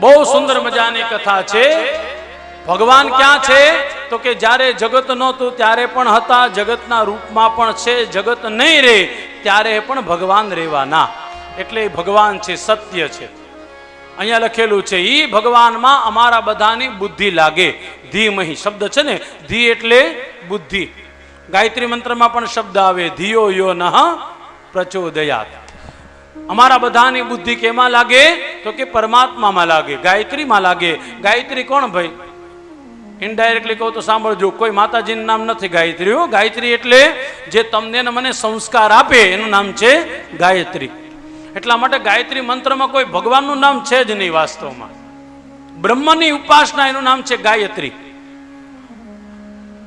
બહુ સુંદર મજાની કથા છે. ભગવાન ક્યાં છે? તો કે જ્યારે જગત નહોતું, ત્યારે પણ હતા. જગતના રૂપમાં પણ છે, જગત નહીં રહે ત્યારે પણ ભગવાન રહેવાના. એટલે ભગવાન છે, સત્ય છે. અહીંયા લખેલું છે, ઈ ભગવાનમાં અમારા બધાની બુદ્ધિ લાગે. ધીમહી શબ્દ છે ને? ધી એટલે બુદ્ધિ. ગાયત્રી મંત્રમાં પણ શબ્દ આવે, ધિયો યો નહ પ્રચોદયાત. અમારા બધાની બુદ્ધિ કેમાં લાગે? તો કે પરમાત્મામાં લાગે, ગાયત્રીમાં લાગે. ગાયત્રી કોણ ભાઈ? ઇનડાયરેક્ટલી કહું તો સાંભળજો, કોઈ માતાજીનું નામ નથી ગાયત્રી ગાયત્રી એટલે જે તમને મને સંસ્કાર આપે, એનું નામ છે ગાયત્રી. એટલા માટે ગાયત્રી મંત્રમાં કોઈ ભગવાનનું નામ છે જ નહીં વાસ્તવમાં. બ્રહ્મની ઉપાસના એનું નામ છે ગાયત્રી.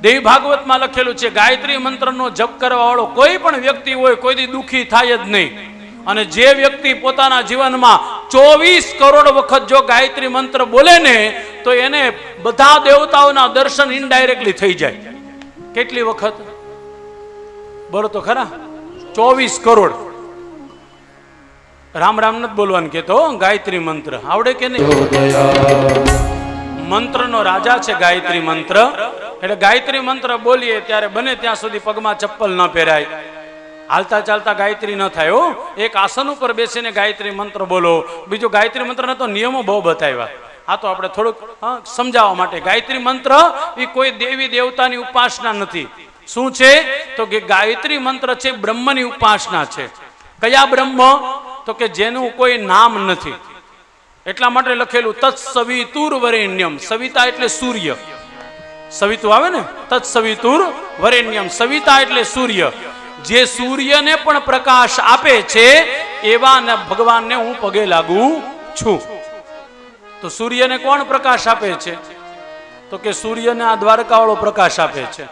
દેવી ભાગવતમાં લખેલું છે, ગાયત્રી મંત્રનો જપ કરવા વાળો કોઈ પણ વ્યક્તિ હોય કોઈ દુખી થાય જ નહીં. અને જે વ્યક્તિ પોતાના જીવનમાં ચોવીસ કરોડ વખત જો ગાયત્રી મંત્ર બોલે ને, તો એને બધા દેવતાઓના દર્શન ઇનડાયરેક્ટલી થઈ જાય. કેટલી વખત? બોલો તો ખરા. ચોવીસ કરોડ. રામ રામ નથી બોલવાનું કેતો ગાયત્રી મંત્ર. આવડે કે નહીં? મંત્રનો રાજા છે ગાયત્રી મંત્ર. એટલે ગાયત્રી મંત્ર બોલીએ, ત્યારે બને ત્યાં સુધી પગમાં ચપ્પલ ન પહેરાય. હાલતા ચાલતા ગાયત્રી ન થાય, હો. એક આસન ઉપર બેસીને ગાયત્રી મંત્ર બોલો. બીજું ગાયત્રી મંત્રના તો નિયમો બહુ બતાવ્યા. આ તો આપણે થોડુંક સમજાવવા માટે. ગાયત્રી મંત્ર એ કોઈ દેવી દેવતાની ઉપાસના નથી. શું છે? તો કે ગાયત્રી મંત્ર છે, બ્રહ્મની ઉપાસના છે. કયા બ્રહ્મ? તો કે જેનું કોઈ નામ નથી. એટલા માટે લખેલું તત્સવિતુર વરેણ્યમ સવિતા એટલે સૂર્ય. સવિતુ આવે ને? તત્સવિતુર વરેણ્યમ સવિતા એટલે સૂર્ય. જે સૂર્યને પણ પ્રકાશ આપે છે એવા ભગવાનને હું પગે લાગુ છું. તો સૂર્યને કોણ પ્રકાશ આપે છે? તો કે સૂર્યને આ દ્વારકા વાળો પ્રકાશ આપે છે.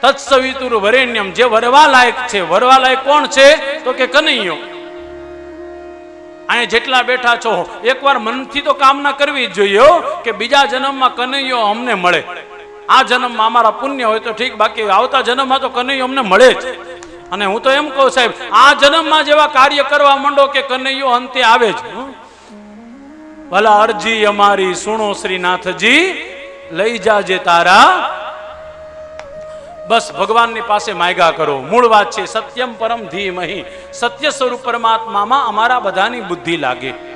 તત્સવિતુર વરેણ્યમ, જે વરવા લાયક છે. વરવા લાયક કોણ છે? તો કે કનૈયો. અહીંયા જેટલા બેઠા છો, એકવાર મનથી તો કામના કરવી જ જોઈએ કે બીજા જન્મમાં કનૈયો અમને મળે. આ જન્મમાં અમારા પુણ્ય હોય તો ઠીક, બાકી આવતા જન્મમાં તો કનૈયો અમને મળે જ. અને હું તો એમ કહું સાહેબ, આ જન્મમાં જેવા કાર્ય કરવા માંડો કે કનૈયો અંતે આવે જ. ભલા અરજી અમારી સુણો શ્રીનાથજી, લઈ જાજે તારા. બસ ભગવાનની પાસે માયગા કરો. મૂળ વાત છે, સત્યમ પરમ ધીમહી. સત્ય સ્વરૂપ પરમાત્મામાં અમારા બધાની બુદ્ધિ લાગે.